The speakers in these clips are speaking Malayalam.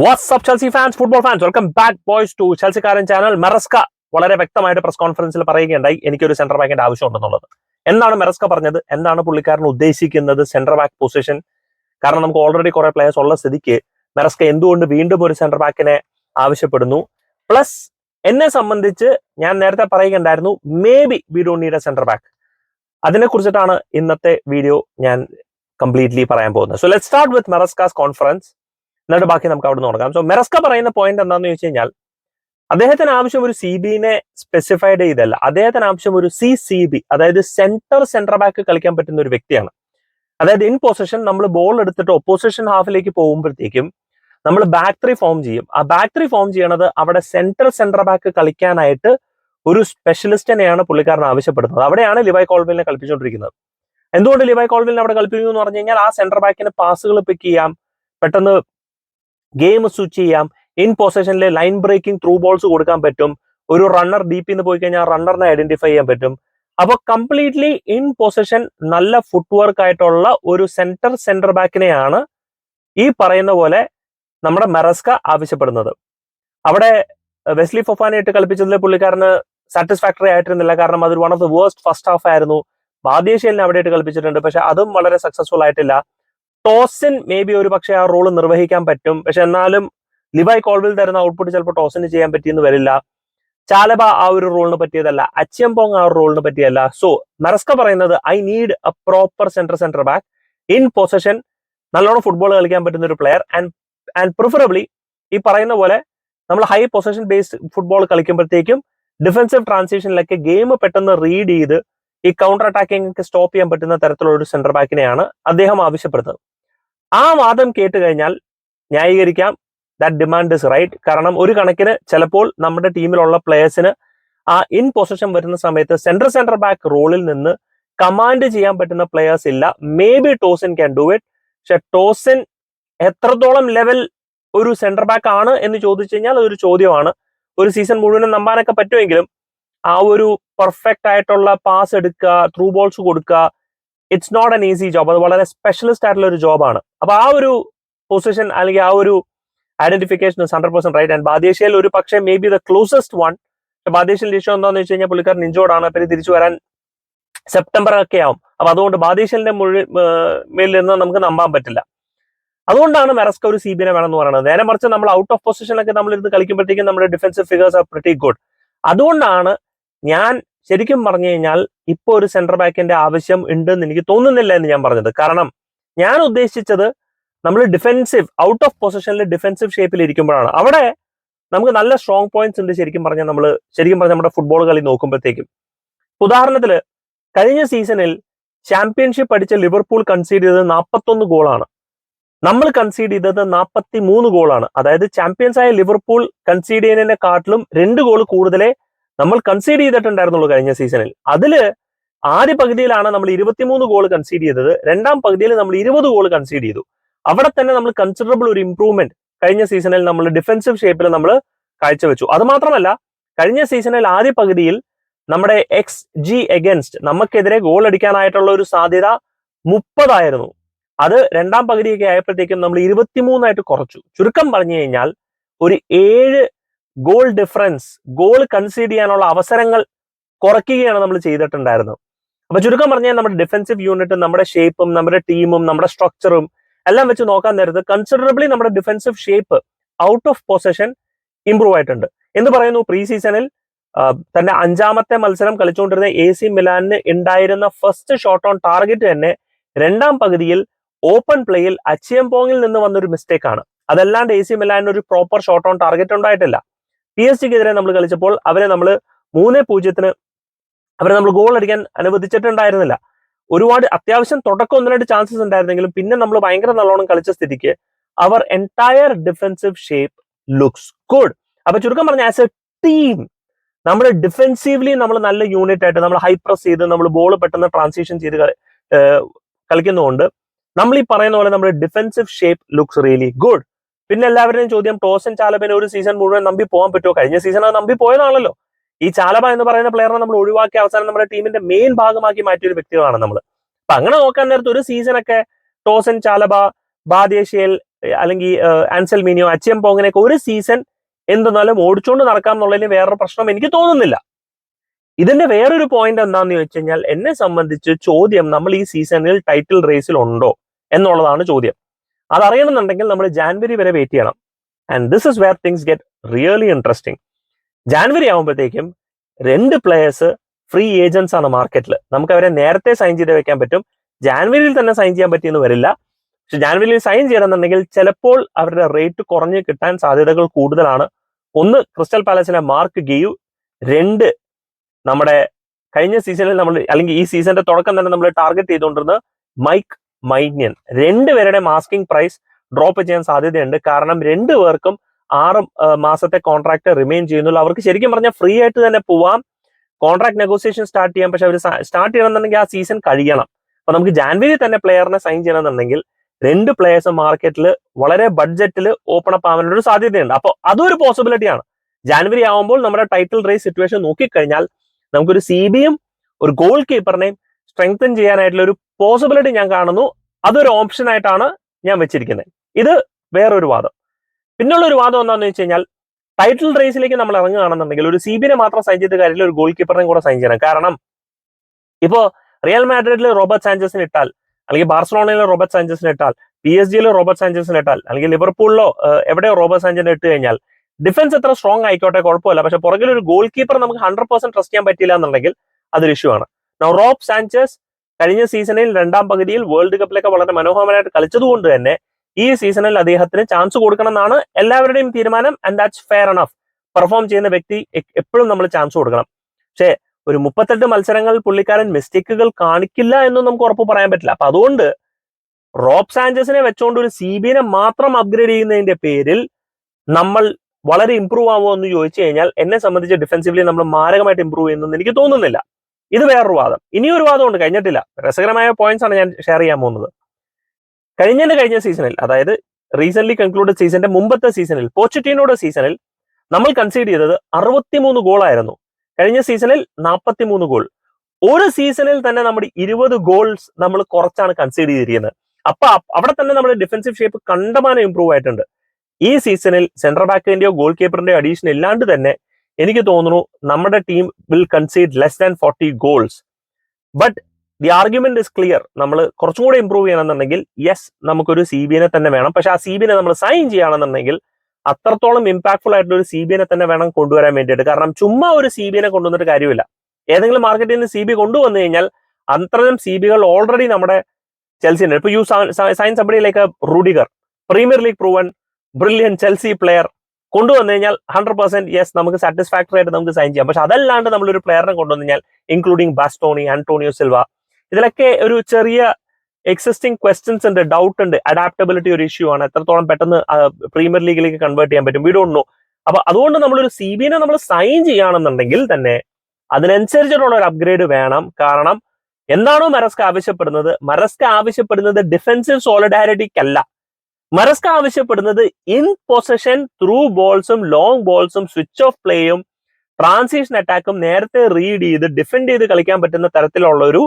WhatsApp Chelsea fans football fans welcome back boys to ചെൽസിക്കാരൻ channel Maresca വളരെ വ്യക്തമായിട്ട് പ്രസ് കോൺഫറൻസിൽ പറയുകയുണ്ടായി. എനിക്കൊരു സെന്റർ ബാക്കിന്റെ ആവശ്യമുണ്ടെന്നുള്ളത്. എന്താണ് മെറസ്ക പറഞ്ഞത്? എന്താണ് പുള്ളിക്കാരൻ ഉദ്ദേശിക്കുന്നത്? സെന്റർ ബാക്ക് പൊസിഷൻ കാരണം നമുക്ക് ഓൾറെഡി കുറെ പ്ലേയേഴ്സ് ഉള്ള സ്ഥിതിക്ക് മെറസ്ക എന്തുകൊണ്ട് വീണ്ടും ഒരു സെന്റർ ബാക്കിനെ ആവശ്യപ്പെടുന്നു? പ്ലസ് എന്നെ സംബന്ധിച്ച് ഞാൻ നേരത്തെ പറയുകയുണ്ടായിരുന്നു maybe we do need a centre back അതിനെ കുറിച്ചിട്ടാണ് ഇന്നത്തെ വീഡിയോ ഞാൻ കംപ്ലീറ്റ്ലി പറയാൻ പോകുന്നത്. So let start with Maresca's conference എന്നിട്ട് ബാക്കി നമുക്ക് അവിടെ നിന്ന് തുടങ്ങാം സോ മെറസ്ക പറയുന്ന പോയിന്റ് എന്താണെന്ന് ചോദിച്ചു കഴിഞ്ഞാൽ അദ്ദേഹത്തിന് ആവശ്യം ഒരു സി ബിനെ സ്പെസിഫൈഡ് ചെയ്തല്ല അദ്ദേഹത്തിന് ആവശ്യം ഒരു സി സി ബി അതായത് സെന്റർ സെന്റർ ബാക്ക് കളിക്കാൻ പറ്റുന്ന ഒരു വ്യക്തിയാണ്. അതായത് ഇൻ പൊസിഷൻ നമ്മൾ ബോൾ എടുത്തിട്ട് ഒപ്പോസിഷൻ ഹാഫിലേക്ക് പോകുമ്പോഴത്തേക്കും നമ്മൾ ത്രീ ഫോം ചെയ്യും. ആ ത്രീ ഫോം ചെയ്യണത് അവിടെ സെന്റർ സെന്റർ ബാക്ക് കളിക്കാനായിട്ട് ഒരു സ്പെഷ്യലിസ്റ്റിനെയാണ് പുള്ളിക്കാരൻ ആവശ്യപ്പെടുന്നത്. അവിടെയാണ് ലിവായ് കോൾവിലിനെ കളിപ്പിച്ചുകൊണ്ടിരിക്കുന്നത്. എന്തുകൊണ്ട് ലിവായ് കോൾവിലിനെ അവിടെ കളിപ്പിക്കുന്നു എന്ന് പറഞ്ഞു കഴിഞ്ഞാൽ ആ സെന്റർ ബാക്കിന് പാസുകൾ പിക്ക് ചെയ്യാം. പെട്ടെന്ന് ഗെയിം സ്വിച്ച് ചെയ്യാം. ഇൻ പൊസിഷനിൽ ലൈൻ ബ്രേക്കിംഗ് ത്രൂ ബോൾസ് കൊടുക്കാൻ പറ്റും. ഒരു റണ്ണർ ഡീപ്പിൽ നിന്ന് പോയി കഴിഞ്ഞാൽ റണ്ണറിനെ ഐഡന്റിഫൈ ചെയ്യാൻ പറ്റും. അപ്പൊ കംപ്ലീറ്റ്ലി ഇൻ പൊസിഷൻ നല്ല ഫുട് വർക്ക് ആയിട്ടുള്ള ഒരു സെന്റർ സെന്റർ ബാക്കിനെയാണ് ഈ പറയുന്ന പോലെ നമ്മുടെ മെറസ്ക ആവശ്യപ്പെടുന്നത്. അവിടെ വെസ്ലി ഫൊഫാനായിട്ട് കളിപ്പിച്ചതിൽ പുള്ളിക്കാരന് സാറ്റിസ്ഫാക്ടറി ആയിട്ടിരുന്നില്ല. കാരണം അതൊരു one of the worst first half ആയിരുന്നു. ബാദേശിയലിനെ അവിടെയായിട്ട് കളിപ്പിച്ചിട്ടുണ്ട്. പക്ഷെ അതും വളരെ സക്സസ്ഫുൾ ആയിട്ടില്ല. ടോസിൻ മേ ബി ഒരു പക്ഷേ ആ റോൾ നിർവഹിക്കാൻ പറ്റും. പക്ഷെ എന്നാലും ലിവായ് കോൾവിൽ തരുന്ന ഔട്ട്പുട്ട് ചിലപ്പോൾ ടോസിന് ചെയ്യാൻ പറ്റിയെന്ന് വരില്ല. ചാലബ ആ ഒരു റോളിന് പറ്റിയതല്ല. അച്ചംപോങ് ആ ഒരു റോളിന് പറ്റിയല്ല സോ മെറസ്ക പറയുന്നത് I need a proper centre centre back in position നല്ലോണം ഫുട്ബോൾ കളിക്കാൻ പറ്റുന്ന ഒരു പ്ലെയർ ആൻഡ് ആൻഡ് പ്രിഫറബ്ലി ഈ പറയുന്ന പോലെ നമ്മൾ ഹൈ പൊസിഷൻ ബേസ്ഡ് ഫുട്ബോൾ കളിക്കുമ്പോഴത്തേക്കും ഡിഫൻസീവ് ട്രാൻസിഷനിലൊക്കെ ഗെയിം പെട്ടെന്ന് റീഡ് ചെയ്ത് ഈ കൗണ്ടർ അറ്റാക്കിംഗ് ഒക്കെ സ്റ്റോപ്പ് ചെയ്യാൻ പറ്റുന്ന തരത്തിലുള്ള ഒരു സെന്റർ ബാക്കിനെയാണ് അദ്ദേഹം ആവശ്യപ്പെടുന്നത്. ആ വാദം കേട്ട് കഴിഞ്ഞാൽ ന്യായീകരിക്കാം. ദാറ്റ് ഡിമാൻഡ് ഇസ് റൈറ്റ് കാരണം ഒരു കണക്കിന് ചിലപ്പോൾ നമ്മുടെ ടീമിലുള്ള പ്ലേയേഴ്സിന് ആ ഇൻ പൊസിഷൻ വരുന്ന സമയത്ത് സെൻട്രൽ സെൻട്രൽ ബാക്ക് റോളിൽ നിന്ന് കമാൻഡ് ചെയ്യാൻ പറ്റുന്ന പ്ലേയേഴ്സ് ഇല്ല. Maybe Tosin can do it പക്ഷെ ടോസിൻ എത്രത്തോളം ലെവൽ ഒരു സെൻട്രൽ ബാക്ക് ആണ് എന്ന് ചോദിച്ചു കഴിഞ്ഞാൽ അതൊരു ചോദ്യമാണ്. ഒരു സീസൺ മുഴുവനും നമ്പാനൊക്കെ പറ്റുമെങ്കിലും ആ ഒരു പെർഫെക്റ്റ് ആയിട്ടുള്ള പാസ് എടുക്കുക ത്രൂ ബോൾസ് കൊടുക്കുക it's not an easy job അത് വളരെ സ്പെഷ്യലിസ്റ്റ് ആയിട്ടുള്ള ഒരു ജോബാണ് അപ്പൊ ആ ഒരു പൊസിഷൻ അല്ലെങ്കിൽ ആ ഒരു identification hundred percent right and Badiashile ഒരു പക്ഷേ maybe the closest one Badiashile issue എന്താണെന്ന് വെച്ച് കഴിഞ്ഞാൽ പുള്ളിക്കാരൻ ഇഞ്ചോർഡാണ് പിന്നെ തിരിച്ചു വരാൻ സെപ്റ്റംബർ ഒക്കെ ആവും. അപ്പൊ അതുകൊണ്ട് ബാദേശിന്റെ മുഴുവൻ മേലിൽ നിന്ന് നമുക്ക് നമ്പാൻ പറ്റില്ല. അതുകൊണ്ടാണ് മെറസ്ക ഒരു സി ബിനെ വേണമെന്ന് പറയുന്നത്. നേരെ മറിച്ച് നമ്മൾ ഔട്ട് ഓഫ് പൊസിഷനൊക്കെ നമ്മൾ ഇരുന്ന് കളിക്കുമ്പോഴത്തേക്കും നമ്മുടെ defensive figures are pretty good അതുകൊണ്ടാണ് ഞാൻ ശരിക്കും പറഞ്ഞു കഴിഞ്ഞാൽ ഇപ്പൊ ഒരു സെന്റർ ബാക്കിന്റെ ആവശ്യം ഉണ്ടെന്ന് എനിക്ക് തോന്നുന്നില്ല എന്ന് ഞാൻ പറഞ്ഞത്. കാരണം ഞാൻ ഉദ്ദേശിച്ചത് നമ്മൾ ഡിഫെൻസീവ് ഔട്ട് ഓഫ് പൊസിഷനിൽ ഡിഫെൻസീവ് ഷേപ്പിൽ ഇരിക്കുമ്പോഴാണ്. അവിടെ നമുക്ക് നല്ല സ്ട്രോങ് പോയിന്റ്സ് ഉണ്ട് ശരിക്കും പറഞ്ഞാൽ നമ്മൾ ശരിക്കും പറഞ്ഞാൽ നമ്മുടെ ഫുട്ബോൾ കളി നോക്കുമ്പോഴത്തേക്കും. ഉദാഹരണത്തിന് കഴിഞ്ഞ സീസണിൽ ചാമ്പ്യൻഷിപ്പ് അടിച്ച ലിവർപൂൾ കൺസീഡ് ചെയ്തത് നാൽപ്പത്തൊന്ന് ഗോളാണ് നമ്മൾ കൺസീഡ് ചെയ്തത് നാൽപ്പത്തി മൂന്ന് ഗോളാണ് അതായത് ചാമ്പ്യൻസ് ആയ ലിവർപൂൾ കൺസീഡ് ചെയ്യുന്നതിനെക്കാട്ടിലും രണ്ട് ഗോൾ കൂടുതലേ നമ്മൾ കൺസീഡ് ചെയ്തിട്ടുണ്ടായിരുന്നുള്ളൂ കഴിഞ്ഞ സീസണിൽ അതിൽ ആദ്യ പകുതിയിലാണ് നമ്മൾ ഇരുപത്തിമൂന്ന് ഗോൾ കൺസീഡ് ചെയ്തത്. രണ്ടാം പകുതിയിൽ നമ്മൾ ഇരുപത് ഗോൾ കൺസീഡ് ചെയ്തു. അവിടെ തന്നെ നമ്മൾ കൺസിഡറബിൾ ഒരു ഇംപ്രൂവ്മെന്റ് കഴിഞ്ഞ സീസണിൽ നമ്മൾ ഡിഫൻസീവ് ഷേപ്പിൽ നമ്മൾ കാഴ്ചവെച്ചു. അത് മാത്രമല്ല കഴിഞ്ഞ സീസണിൽ ആദ്യ പകുതിയിൽ നമ്മുടെ എക്സ് ജി എഗൻസ്റ്റ് നമുക്കെതിരെ ഗോൾ അടിക്കാനായിട്ടുള്ള ഒരു സാധ്യത മുപ്പതായിരുന്നു. അത് രണ്ടാം പകുതിയൊക്കെ ആയപ്പോഴത്തേക്കും നമ്മൾ ഇരുപത്തിമൂന്നായിട്ട് കുറച്ചു. ചുരുക്കം പറഞ്ഞു കഴിഞ്ഞാൽ ഒരു ഏഴ് ഗോൾ ഡിഫറൻസ് ഗോൾ കൺസീഡ് ചെയ്യാനുള്ള അവസരങ്ങൾ കുറയ്ക്കുകയാണ് നമ്മൾ ചെയ്തിട്ടുണ്ടായിരുന്നത്. അപ്പൊ ചുരുക്കം പറഞ്ഞാൽ നമ്മുടെ ഡിഫൻസീവ് യൂണിറ്റും നമ്മുടെ ഷേപ്പും നമ്മുടെ ടീമും നമ്മുടെ സ്ട്രക്ചറും എല്ലാം വെച്ച് നോക്കാൻ നേരത്ത് കൺസിഡറബിളി നമ്മുടെ defensive shape out of position improve ആയിട്ടുണ്ട്. എന്ന് പറയുന്നു പ്രീ സീസണിൽ തന്റെ അഞ്ചാമത്തെ മത്സരം കളിച്ചുകൊണ്ടിരുന്ന എ സി മിലാനിന് ഉണ്ടായിരുന്ന ഫസ്റ്റ് ഷോട്ട് ഓൺ ടാർഗറ്റ് തന്നെ രണ്ടാം പകുതിയിൽ ഓപ്പൺ പ്ലേയിൽ അച്ചിയംപോങ്ങിൽ നിന്ന് വന്നൊരു മിസ്റ്റേക്ക് ആണ്. അതല്ലാണ്ട് എ സി മിലാനിന് ഒരു പ്രോപ്പർ ഷോട്ട് ഓൺ ടാർഗറ്റ് ഉണ്ടായിട്ടില്ല. പി എസ് ജിക്കെതിരെ നമ്മൾ കളിച്ചപ്പോൾ അവരെ നമ്മൾ മൂന്ന് പൂജ്യത്തിന് അവരെ നമ്മൾ ഗോൾ അടിക്കാൻ അനുവദിച്ചിട്ടുണ്ടായിരുന്നില്ല. ഒരുപാട് അത്യാവശ്യം തുടക്കം ഒന്ന് രണ്ട് ചാൻസസ് ഉണ്ടായിരുന്നെങ്കിലും പിന്നെ നമ്മൾ ഭയങ്കര നല്ലോണം കളിച്ച സ്ഥിതിക്ക് അവർ entire defensive shape looks good അപ്പൊ ചുരുക്കം പറഞ്ഞ ആസ് എ ടീം നമ്മൾ ഡിഫെൻസീവ്ലി നമ്മൾ നല്ല യൂണിറ്റ് ആയിട്ട് നമ്മൾ ഹൈ പ്രസ് ചെയ്ത് നമ്മൾ ബോൾ പെട്ടെന്ന് ട്രാൻസിഷൻ ചെയ്ത് കളിക്കുന്നതുകൊണ്ട് നമ്മൾ ഈ പറയുന്ന പോലെ നമ്മുടെ defensive shape looks really good പിന്നെ എല്ലാവരുടെയും ചോദ്യം ടോസൻ ചാലബനെ ഒരു സീസൺ മുഴുവൻ നമ്പി പോകാൻ പറ്റുമോ കഴിഞ്ഞ സീസൺ അത് നമ്പി പോയതാണല്ലോ. ഈ ചാലബ എന്ന് പറയുന്ന പ്ലെയറിനെ നമ്മൾ ഒഴിവാക്കി അവസാനം നമ്മുടെ ടീമിന്റെ മെയിൻ ഭാഗമാക്കി മാറ്റിയ ഒരു വ്യക്തികളാണ് നമ്മൾ അപ്പൊ അങ്ങനെ നോക്കാൻ നേരത്തെ ഒരു സീസണൊക്കെ ടോസൻ ചാലബ ബാദേശിയൽ അല്ലെങ്കിൽ ആൻസൽ മീനിയോ അച്ഛൻ പോങ്ങനെയൊക്കെ ഒരു സീസൺ എന്തെന്നാലും ഓടിച്ചുകൊണ്ട് നടക്കാം എന്നുള്ളതിന് വേറൊരു പ്രശ്നം എനിക്ക് തോന്നുന്നില്ല. ഇതിന്റെ വേറൊരു പോയിന്റ് എന്താന്ന് ചോദിച്ചു കഴിഞ്ഞാൽ എന്നെ സംബന്ധിച്ച് ചോദ്യം നമ്മൾ ഈ സീസണിൽ ടൈറ്റിൽ റേസിൽ ഉണ്ടോ എന്നുള്ളതാണ് ചോദ്യം. അതറിയണമെന്നുണ്ടെങ്കിൽ നമ്മൾ ജാൻവരി വരെ വെയിറ്റ് ചെയ്യണം. And this is where things get really interesting January ആകുമ്പോഴത്തേക്കും രണ്ട് പ്ലേയേഴ്സ് ഫ്രീ ഏജൻസ് ആണ് മാർക്കറ്റിൽ നമുക്ക് അവരെ നേരത്തെ സൈൻ ചെയ്ത് വെക്കാൻ പറ്റും. ജാൻവരിയിൽ തന്നെ സൈൻ ചെയ്യാൻ പറ്റിയെന്ന് വരില്ല. പക്ഷെ ജാൻവരിയിൽ സൈൻ ചെയ്യണമെന്നുണ്ടെങ്കിൽ ചിലപ്പോൾ അവരുടെ റേറ്റ് കുറഞ്ഞ് കിട്ടാൻ സാധ്യതകൾ കൂടുതലാണ്. ഒന്ന് ക്രിസ്റ്റൽ പാലസിലെ മാർക്ക് ഗെയു രണ്ട് നമ്മുടെ കഴിഞ്ഞ സീസണിൽ നമ്മൾ അല്ലെങ്കിൽ ഈ സീസണിന്റെ തുടക്കം തന്നെ നമ്മൾ ടാർഗറ്റ് ചെയ്തുകൊണ്ടിരുന്നത് മൈക്ക് മൈന്യൻ രണ്ടുപേരുടെ മാസ്കിംഗ് പ്രൈസ് ഡ്രോപ്പ് ചെയ്യാൻ സാധ്യതയുണ്ട്. കാരണം രണ്ടുപേർക്കും ആറ് മാസത്തെ കോൺട്രാക്ട് റിമെയിൻ ചെയ്യുന്നുള്ളൂ. അവർക്ക് ശരിക്കും പറഞ്ഞാൽ ഫ്രീ ആയിട്ട് തന്നെ പോവാം. കോൺട്രാക്ട് നെഗോസിയേഷൻ സ്റ്റാർട്ട് ചെയ്യാം. പക്ഷെ അവർ സ്റ്റാർട്ട് ചെയ്യണമെന്നുണ്ടെങ്കിൽ ആ സീസൺ കഴിയണം. അപ്പൊ നമുക്ക് ജാൻവരി തന്നെ പ്ലെയറിനെ സൈൻ ചെയ്യണമെന്നുണ്ടെങ്കിൽ രണ്ട് പ്ലേയേഴ്സ് മാർക്കറ്റിൽ വളരെ ബഡ്ജറ്റിൽ ഓപ്പൺ അപ്പ് ആവാനുള്ള ഒരു സാധ്യതയുണ്ട്. അപ്പോൾ അതൊരു പോസിബിലിറ്റിയാണ്. ജാനുവരി ആവുമ്പോൾ നമ്മുടെ ടൈറ്റിൽ റേസ് സിറ്റുവേഷൻ നോക്കിക്കഴിഞ്ഞാൽ നമുക്കൊരു സി ബിയും ഒരു ഗോൾ കീപ്പറിനെയും സ്ട്രെങ്തൻ ചെയ്യാനായിട്ടുള്ള ഒരു പോസിബിലിറ്റി ഞാൻ കാണുന്നു. അതൊരു ഓപ്ഷൻ ആയിട്ടാണ് ഞാൻ വെച്ചിരിക്കുന്നത്. ഇത് വേറൊരു വാദം. പിന്നുള്ള ഒരു വാദം എന്താണെന്ന് വെച്ച് കഴിഞ്ഞാൽ ടൈറ്റിൽ റേസിലേക്ക് നമ്മൾ ഇറങ്ങുകയാണെന്നുണ്ടെങ്കിൽ ഒരു സി ബിനെ മാത്രം സൈൻ ചെയ്ത കാര്യത്തിൽ ഒരു ഗോൾ കീപ്പറിനെയും കൂടെ സൈൻ ചെയ്യണം. കാരണം ഇപ്പോ റിയൽ മാഡ്രിഡിൽ റോബർട്ട് സാഞ്ചസിന് ഇട്ടാൽ അല്ലെങ്കിൽ ബാർസലോണയിലെ റോബർട്ട് സാഞ്ചസിന് ഇട്ടാൽ പി എസ് ജിയിലെ റോബർട്ട് സാഞ്ചസിന് ഇട്ടാൽ അല്ലെങ്കിൽ ലിവർപൂളിലോ എവിടെയോ റോബർട്ട് സാഞ്ചിനെ ഇട്ട് കഴിഞ്ഞാൽ ഡിഫൻസ് എത്ര സ്ട്രോങ് ആയിക്കോട്ടെ കുഴപ്പമില്ല. പക്ഷെ പുറകിൽ ഒരു ഗോൾ കീപ്പർ നമുക്ക് ഹൺഡ്രഡ് പെർസെന്റ് ട്രസ്റ്റ് ചെയ്യാൻ പറ്റില്ല എന്നുണ്ടെങ്കിൽ അതൊരു ഇഷ്യൂ ആണ്. Now, റോബ് സാഞ്ചസ് കഴിഞ്ഞ സീസണിൽ രണ്ടാം പകുതിയിൽ വേൾഡ് കപ്പിലൊക്കെ വളരെ മനോഹരമായിട്ട് കളിച്ചതുകൊണ്ട് തന്നെ ഈ സീസണിൽ അദ്ദേഹത്തിന് ചാൻസ് കൊടുക്കണം എന്നാണ് എല്ലാവരുടെയും തീരുമാനം and that's fair enough perform ചെയ്യുന്ന വ്യക്തി എപ്പോഴും നമ്മൾ ചാൻസ് കൊടുക്കണം. പക്ഷേ ഒരു മുപ്പത്തെട്ട് മത്സരങ്ങൾ പുള്ളിക്കാരൻ മിസ്റ്റേക്കുകൾ കാണിക്കില്ല എന്നും നമുക്ക് ഉറപ്പ് പറയാൻ പറ്റില്ല. അപ്പൊ അതുകൊണ്ട് റോബ് സാഞ്ചസിനെ വെച്ചുകൊണ്ട് ഒരു സി ബിനെ മാത്രം അപ്ഗ്രേഡ് ചെയ്യുന്നതിന്റെ പേരിൽ നമ്മൾ വളരെ ഇമ്പ്രൂവ് ആവുമോ എന്ന് ചോദിച്ചു കഴിഞ്ഞാൽ എന്നെ സംബന്ധിച്ച് ഡിഫെൻസീവ്ലി നമ്മൾ മാരകമായിട്ട് ഇമ്പ്രൂവ് ചെയ്യുന്നെന്ന് എനിക്ക് തോന്നുന്നില്ല. ഇത് വേറൊരു വാദം. ഇനിയൊരു വാദം ഉണ്ട് കഴിഞ്ഞിട്ടില്ല. രസകരമായ പോയിന്റ്സ് ആണ് ഞാൻ ഷെയർ ചെയ്യാൻ പോകുന്നത്. കഴിഞ്ഞതിന്റെ കഴിഞ്ഞ സീസണിൽ അതായത് റീസെന്റ് കൺക്ലൂഡഡ് സീസന്റെ മുമ്പത്തെ സീസണിൽ പോച്ചറ്റീനോയുടെ സീസണിൽ നമ്മൾ കൺസീഡ് ചെയ്തത് അറുപത്തിമൂന്ന് ഗോളായിരുന്നു കഴിഞ്ഞ സീസണിൽ നാൽപ്പത്തിമൂന്ന് ഗോൾ ഒരു സീസണിൽ തന്നെ നമ്മുടെ ഇരുപത് ഗോൾസ് നമ്മൾ കുറച്ചാണ് കൺസീഡ് ചെയ്തിരിക്കുന്നത്. അപ്പൊ അവിടെ തന്നെ നമ്മുടെ ഡിഫൻസീവ് ഷേപ്പ് കണ്ടമാനം ഇമ്പ്രൂവ് ആയിട്ടുണ്ട്. ഈ സീസണിൽ സെൻട്രൽ ബാക്കിന്റെയോ ഗോൾ കീപ്പറിന്റെയോ അഡീഷൻ ഇല്ലാണ്ട് തന്നെ എനിക്ക് തോന്നുന്നു നമ്മുടെ team will concede less than forty goals but the argument is clear നമ്മൾ കുറച്ചും കൂടെ ഇമ്പ്രൂവ് ചെയ്യണമെന്നുണ്ടെങ്കിൽ യെസ് നമുക്കൊരു സി ബിനെ തന്നെ വേണം. പക്ഷെ ആ സി ബിനെ നമ്മൾ സൈൻ ചെയ്യുകയാണെന്നുണ്ടെങ്കിൽ അത്രത്തോളം ഇമ്പാക്ട്ഫുൾ ആയിട്ടുള്ള ഒരു സി ബിനെ തന്നെ വേണം കൊണ്ടുവരാൻ വേണ്ടിയിട്ട്. കാരണം ചുമ്മാ ഒരു സി ബിനെ കൊണ്ടുവന്നിട്ട് കാര്യമില്ല. ഏതെങ്കിലും മാർക്കറ്റിൽ നിന്ന് സി ബി കൊണ്ടുവന്നു കഴിഞ്ഞാൽ അത്രയും സി ബികൾ ഓൾറെഡി നമ്മുടെ ചെൽസി ഉണ്ട് ഇപ്പൊ you sign somebody like Rudiger Premier League proven brilliant Chelsea player കൊണ്ടുവന്നു കഴിഞ്ഞാൽ ഹൺഡ്രഡ് പെർസെന്റ് യെസ് നമുക്ക് സാറ്റിസ്ഫാക്ടറി ആയിട്ട് നമുക്ക് സൈൻ ചെയ്യാം. പക്ഷെ അതല്ലാണ്ട് നമ്മൾ ഒരു പ്ലെയറിനെ കൊണ്ടുവന്നു കഴിഞ്ഞാൽ ഇൻക്ലൂഡിങ് ബാസ്റ്റോണി ആന്റോണിയോ സിൽവ ഇതിലൊക്കെ ഒരു ചെറിയ എക്സിസ്റ്റിംഗ് ക്വസ്റ്റ്യൻസ് ഉണ്ട് ഡൗട്ട് ഉണ്ട് അഡാപ്റ്റബിലിറ്റി ഒരു ഇഷ്യൂ ആണ്. എത്രത്തോളം പെട്ടെന്ന് പ്രീമിയർ ലീഗിലേക്ക് കൺവേർട്ട് ചെയ്യാൻ പറ്റും? വി ഡോണ്ട് നോ അപ്പൊ അതുകൊണ്ട് നമ്മളൊരു സി ബിനെ നമ്മൾ സൈൻ ചെയ്യുകയാണെന്നുണ്ടെങ്കിൽ തന്നെ അതിനനുസരിച്ചിട്ടുള്ള ഒരു അപ്ഗ്രേഡ് വേണം. കാരണം എന്താണോ മരസ്ക ആവശ്യപ്പെടുന്നത്? മരസ്ക ആവശ്യപ്പെടുന്നത് ഡിഫൻസീവ് സോളിഡാരിറ്റിക്കല്ല മറസ്ക ആവശ്യപ്പെടുന്നത് ഇൻ പൊസഷൻ ത്രൂ ബോൾസും ലോങ് ബോൾസും സ്വിച്ച് ഓഫ് പ്ലേയും ട്രാൻസിഷൻ അറ്റാക്കും നേരത്തെ റീഡ് ചെയ്ത് ഡിഫെൻഡ് ചെയ്ത് കളിക്കാൻ പറ്റുന്ന തരത്തിലുള്ള ഒരു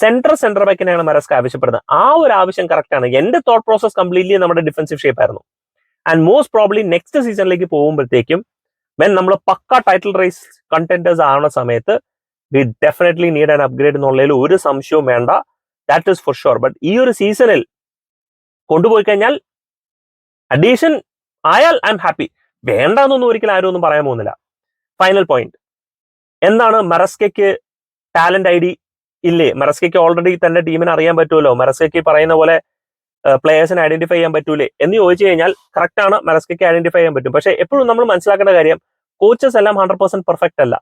സെൻട്രൽ സെന്റർ ബാക്കിനെയാണ് മറസ്ക ആവശ്യപ്പെടുന്നത്. ആ ഒരു ആവശ്യം കറക്റ്റ് ആണ്. എന്റെ തോട്ട് പ്രോസസ് കംപ്ലീറ്റ്ലി നമ്മുടെ ഡിഫൻസീവ് ഷേപ്പ് ആയിരുന്നു. ആൻഡ് മോസ്റ്റ് പ്രോബ്ലി നെക്സ്റ്റ് സീസണിലേക്ക് പോകുമ്പോഴത്തേക്കും വെൻ നമ്മൾ പക്ക ടൈറ്റിൽ റേസ് കണ്ടന്റേഴ്സ് ആവുന്ന സമയത്ത് we definitely need an upgrade എന്നുള്ളതിൽ ഒരു സംശയവും വേണ്ട. That is for sure but ഈ ഒരു സീസണിൽ കൊണ്ടുപോയി കഴിഞ്ഞാൽ അഡീഷൻ ആയാൽ ഐ എം ഹാപ്പി വേണ്ടെന്നൊന്നും ഒരിക്കലും ആരും ഒന്നും പറയാൻ പോകുന്നില്ല. ഫൈനൽ പോയിന്റ് എന്താണ് മെറസ്കയ്ക്ക് ടാലന്റ് ഐ ഡി ഇല്ലേ മെറസ്കയ്ക്ക് ഓൾറെഡി തന്റെ ടീമിനെ അറിയാൻ പറ്റുമല്ലോ. മെറസ്കയ്ക്ക് പറയുന്ന പോലെ പ്ലേയേഴ്സിനെ ഐഡന്റിഫൈ ചെയ്യാൻ പറ്റൂലേ എന്ന് ചോദിച്ചു കഴിഞ്ഞാൽ കറക്റ്റ് ആണ് മെറസ്കയ്ക്ക് ഐഡന്റിഫൈ ചെയ്യാൻ പറ്റും. പക്ഷേ എപ്പോഴും നമ്മൾ മനസ്സിലാക്കേണ്ട കാര്യം കോച്ചസ് എല്ലാം ഹൺഡ്രഡ് പെർസെന്റ് പെർഫെക്റ്റ് അല്ല.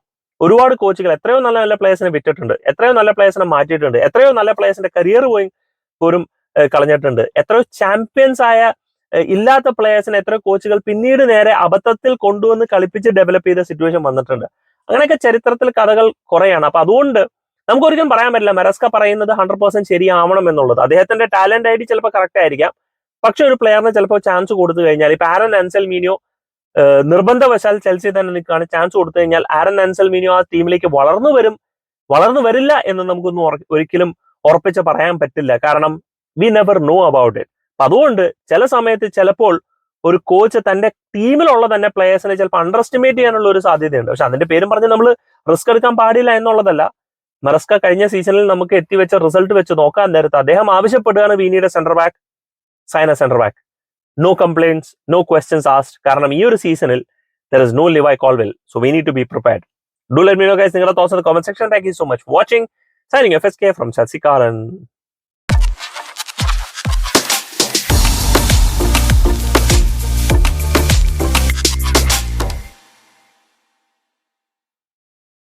ഒരുപാട് കോച്ചുകൾ എത്രയോ നല്ല നല്ല പ്ലേയേഴ്സിനെ വിറ്റിട്ടുണ്ട്. എത്രയോ നല്ല പ്ലേയേഴ്സിനെ മാറ്റിയിട്ടുണ്ട്. എത്രയോ നല്ല പ്ലേയേഴ്സിന്റെ കരിയർ പോയി പോലും കളഞ്ഞിട്ടുണ്ട്. എത്രയോ ചാമ്പ്യൻസ് ആയ ഇല്ലാത്ത പ്ലേയേഴ്സിനെ എത്ര കോച്ചുകൾ പിന്നീട് നേരെ അബദ്ധത്തിൽ കൊണ്ടുവന്ന് കളിപ്പിച്ച് ഡെവലപ്പ് ചെയ്ത സിറ്റുവേഷൻ വന്നിട്ടുണ്ട്. അങ്ങനെയൊക്കെ ചരിത്രത്തിൽ കഥകൾ കുറയാണ്. അപ്പൊ അതുകൊണ്ട് നമുക്ക് ഒരിക്കലും പറയാൻ പറ്റില്ല. മെറസ്ക പറയുന്നത് ഹൺഡ്രഡ് പെർസെന്റ് ശരിയാവണം എന്നുള്ളത്. അദ്ദേഹത്തിന്റെ ടാലന്റ് ഡി ചിലപ്പോൾ കറക്റ്റ് ആയിരിക്കാം. പക്ഷെ ഒരു പ്ലെയറിന് ചിലപ്പോൾ ചാൻസ് കൊടുത്തു കഴിഞ്ഞാൽ ഇപ്പൊ ആരൻ അൻസൽ മീനിയോ നിർബന്ധവശാൽ ചെൽസി തന്നെ നിൽക്കുകയാണ് ചാൻസ് കൊടുത്തു കഴിഞ്ഞാൽ ആരൻ അൻസൽ മീനിയോ ആ ടീമിലേക്ക് വളർന്നു വരും. വളർന്നു വരില്ല എന്ന് നമുക്കൊന്നും ഒരിക്കലും ഉറപ്പിച്ച് പറയാൻ പറ്റില്ല. കാരണം we never know about it അതുകൊണ്ട് ചില സമയത്ത് ചിലപ്പോൾ ഒരു കോച്ച് തന്റെ ടീമിലുള്ള തന്നെ പ്ലേയേഴ്സിനെ ചിലപ്പോൾ അണ്ടർ എസ്റ്റിമേറ്റ് ചെയ്യാനുള്ള ഒരു സാധ്യതയുണ്ട്. പക്ഷെ അതിന്റെ പേരും പറഞ്ഞ് നമ്മൾ റിസ്ക് എടുക്കാൻ പാടില്ല എന്നുള്ളതല്ല. മെറസ്ക കഴിഞ്ഞ സീസണിൽ നമുക്ക് എത്തിവെച്ച റിസൾട്ട് വെച്ച് നോക്കാൻ നേരത്ത് അദ്ദേഹം ആവശ്യപ്പെടുകയാണ് വീനിയുടെ centre back sign a centre back no complaints no questions asked കാരണം ഈ ഒരു സീസണിൽ there is no live I call well so we need to be prepared do let me know guys നിങ്ങളുടെ thoughts comment section thank you so much watching signing F S K from ശശികാരൻ